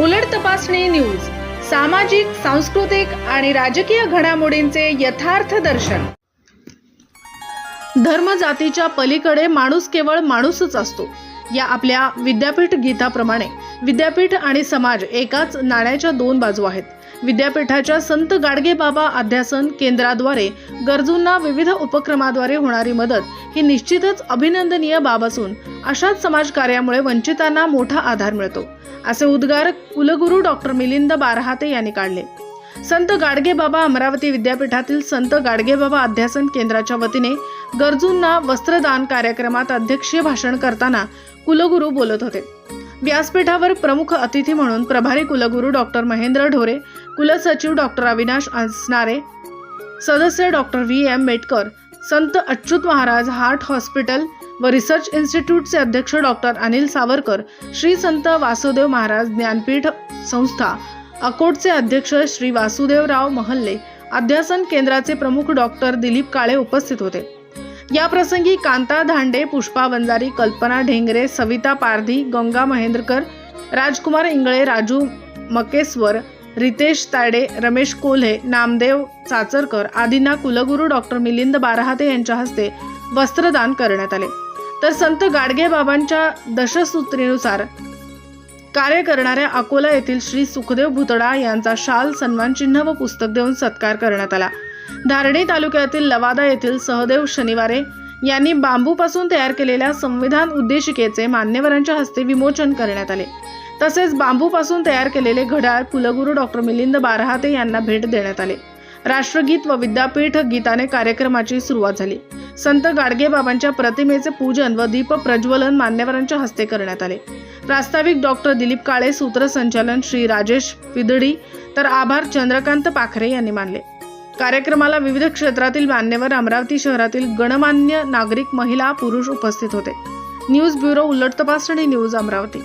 उलट तपासणी न्यूज सामाजिक सांस्कृतिक आणि राजकीय घडामोडींचे यथार्थ दर्शन. धर्म जातीच्या पलीकडे माणूस केवळ माणूसच असतो. या आपल्या विद्यापीठ गीताप्रमाणे विद्यापीठ आणि समाज एकाच नाण्याच्या दोन बाजू आहेत. विद्यापीठाच्या संत गाडगेबाबा अध्यासन केंद्राद्वारे गरजूंना विविध उपक्रमाद्वारे होणारी मदत ही निश्चितच अभिनंदनीय बाब असून अशाच समाजकार्यामुळे वंचितांना मोठा आधार मिळतो असे उद्गार कुलगुरू डॉक्टर मिलिंद बारहाते यांनी काढले. संत गाडगेबाबा अमरावती विद्यापीठातील संत गाडगेबाबा अध्यासन केंद्राच्या वतीने गरजूंना वस्त्रदान कार्यक्रमात अध्यक्षीय भाषण करताना कुलगुरू बोलत होते. व्यासपीठावर प्रमुख अतिथी म्हणून प्रभारी कुलगुरू डॉक्टर महेंद्र ढोरे कुलसचिव डॉक्टर अविनाश असणारे सदस्य doctor V. M. Metkar Sant Achyut Maharaj heart hospital व रिसर्च इन्स्टिट्यूटचे अध्यक्ष डॉक्टर अनिल सावरकर श्री संत वासुदेव महाराज ज्ञानपीठ संस्था अकोटचे अध्यक्ष श्री वासुदेवराव महल्ले अध्यासन केंद्राचे प्रमुख डॉक्टर दिलीप काळे उपस्थित होते. या प्रसंगी कांता धांडे पुष्पा वंजारी कल्पना ढेंगरे सविता पारधी गंगा महेंद्रकर राजकुमार इंगळे राजू मकेश्वर रितेश तायडे रमेश कोल्हे नामदेव चाचरकर आदींना कुलगुरू डॉक्टर मिलिंद बारहाते यांच्या हस्ते वस्त्रदान करण्यात आले. तर संत गाडगे बाबांच्या दशसूत्रीनुसार कार्य करणाऱ्या अकोला येथील श्री सुखदेव भुतडा यांचा शाल सन्मानचिन्ह व पुस्तक देऊन सत्कार करण्यात आला. धारणी तालुक्यातील लवादा येथील सहदेव शनिवारे यांनी बांबूपासून तयार केलेल्या संविधान उद्देशिकेचे मान्यवरांच्या हस्ते विमोचन करण्यात आले. तसेच बांबूपासून तयार केलेले घड्याळ कुलगुरू डॉक्टर मिलिंद बारहाते यांना भेट देण्यात आले. राष्ट्रगीत व विद्यापीठ गीताने कार्यक्रमाची सुरुवात झाली. संत गाडगेबाबांच्या प्रतिमेचे पूजन व दीप प्रज्वलन मान्यवरांच्या हस्ते करण्यात आले. प्रास्ताविक डॉक्टर दिलीप काळे सूत्रसंचालन श्री राजेश पिदडी तर आभार चंद्रकांत पाखरे यांनी मानले. कार्यक्रमाला विविध क्षेत्रातील मान्यवर अमरावती शहरातील गणमान्य नागरिक महिला पुरुष उपस्थित होते. न्यूज ब्युरो उलट तपासणी न्यूज अमरावती.